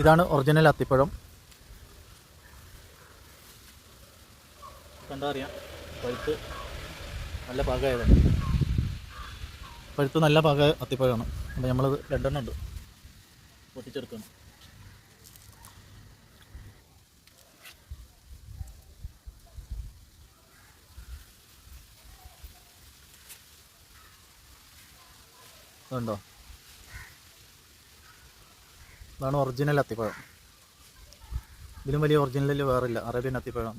ഇതാണ് ഒറിജിനൽ അത്തിപ്പഴം. കണ്ടാ അറിയാം. പഴുത്ത് നല്ല പാകമായതാണ്. പഴുത്ത് നല്ല പാക അത്തിപ്പഴമാണ്. അപ്പോൾ നമ്മളത് രണ്ടെണ്ണം ഉണ്ട്. പൊട്ടിച്ചെടുക്കണം. അതുണ്ടോ ഇതാണ് ഒറിജിനൽ അത്തിപ്പഴം. ഇതിലും വലിയ ഒറിജിനലിൽ വേറില്ല അറേബ്യൻ അത്തിപ്പഴം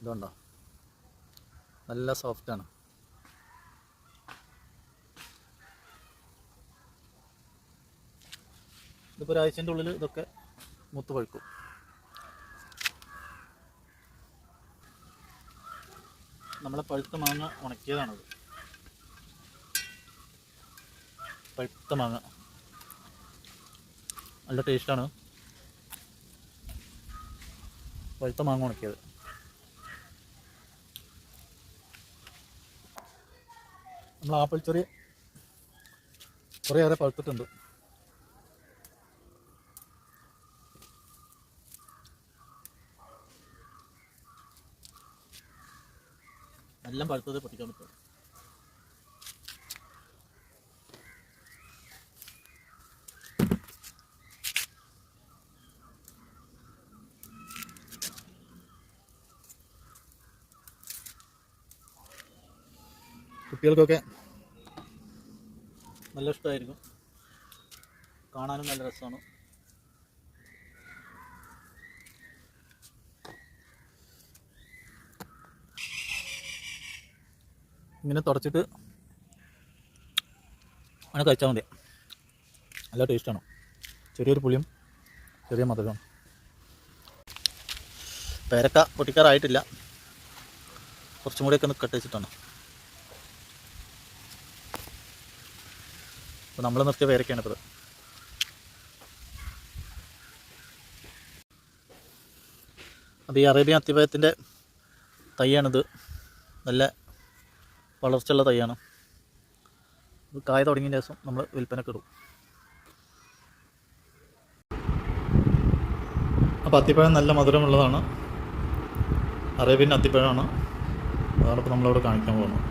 ഇതുണ്ടോ? നല്ല സോഫ്റ്റാണ് ഇതിപ്പോൾ ഒരാഴ്ചന്റെ ഉള്ളിൽ ഇതൊക്കെ മൂത്ത് പഴുക്കും. നമ്മളെ പഴുത്ത മാങ്ങ ഉണക്കിയതാണത് പഴുത്ത മാങ്ങ. നല്ല ടേസ്റ്റാണ് പഴുത്ത മാങ്ങ ഉണക്കിയത്. നമ്മൾ ആപ്പിൾ ചെറിയ കുറേയേറെ പഴുത്തിട്ടുണ്ട്. എല്ലാം പഴുത്തത് പൊട്ടിക്കാൻ പറ്റും കുട്ടികൾക്കൊക്കെ നല്ല ഇഷ്ടമായിരിക്കും. കാണാനും നല്ല രസമാണ്. ഇങ്ങനെ തുടച്ചിട്ട് അങ്ങനെ കഴിച്ചാൽ മതി. നല്ല ടേസ്റ്റാണ് ചെറിയൊരു പുളിയും ചെറിയ മധുരവും. പേരക്ക പൊട്ടിക്കാറായിട്ടില്ല. കുറച്ചും കൂടിയൊക്കെ ഒന്ന് കട്ട് വെച്ചിട്ടാണ് അപ്പോൾ നമ്മൾ നിർത്തിയ പേരക്കയാണ് ഇപ്പോൾ അപ്പോൾ ഈ അറേബ്യൻ അത്തിപ്പഴത്തിന്റെ തൈയാണിത്. നല്ല വളർച്ചയുള്ള തൈയാണ്. കായ തുടങ്ങിയ ശേഷം നമ്മൾ വിൽപ്പനക്ക് ഇടും. അപ്പോൾ അത്തിപ്പഴം നല്ല മധുരമുള്ളതാണ് അറേബ്യൻ അത്തിപ്പഴമാണ്. അതാണ് ഇപ്പോൾ നമ്മളിവിടെ കാണിക്കാൻ പോകുന്നത്.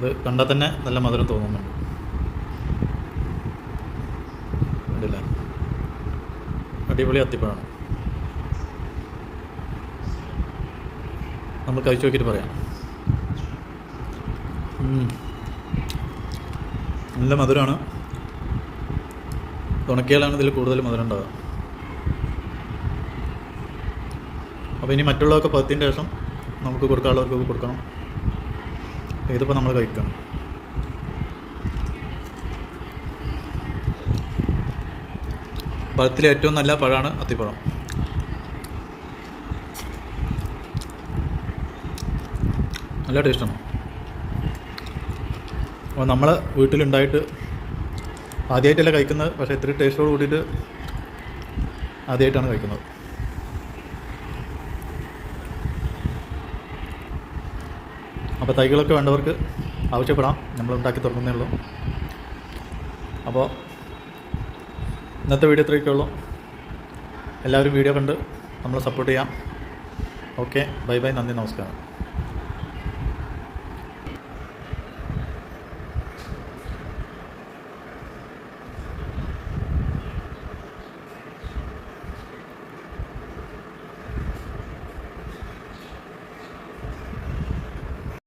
അത് കണ്ടാൽ തന്നെ നല്ല മധുരം തോന്നുന്നുണ്ട്. കണ്ടില്ലേ? അടിപൊളി അത്തിപ്പഴമാണ്. നമ്മൾ കഴിച്ചു നോക്കിയിട്ട് പറയാം. നല്ല മധുരമാണ് ഉണക്കിയാലാണ് ഇതിൽ കൂടുതൽ മധുരം ഉണ്ടാവുക. അപ്പോൾ ഇനി മറ്റുള്ളവർക്ക് പത്തിന്റെ ശേഷം നമുക്ക് കൊടുക്കാനുള്ളവർക്ക് കൊടുക്കണം. ഇതിപ്പോൾ നമ്മൾ കഴിക്കണം. പഴത്തിലെ ഏറ്റവും നല്ല പഴമാണ് അത്തിപ്പഴം. നല്ല ടേസ്റ്റാണ് അപ്പോൾ നമ്മൾ വീട്ടിലുണ്ടായിട്ട് ആദ്യമായിട്ടല്ല കഴിക്കുന്നത്? പക്ഷേ ഇത്ര ടേസ്റ്റോട് കൂടിയിട്ട് ആദ്യമായിട്ടാണ് കഴിക്കുന്നത്. അപ്പോൾ തൈകളൊക്കെ വേണ്ടവർക്ക് ആവശ്യപ്പെടാം. നമ്മൾ ഉണ്ടാക്കി തുറക്കുന്നേ ഉള്ളൂ. അപ്പോൾ ഇന്നത്തെ വീഡിയോ ഇത്രയൊക്കെ ഉള്ളൂ. എല്ലാവരും വീഡിയോ കണ്ട് നമ്മളെ സപ്പോർട്ട് ചെയ്യാം. ഓക്കെ ബൈ ബൈ നന്ദി നമസ്കാരം.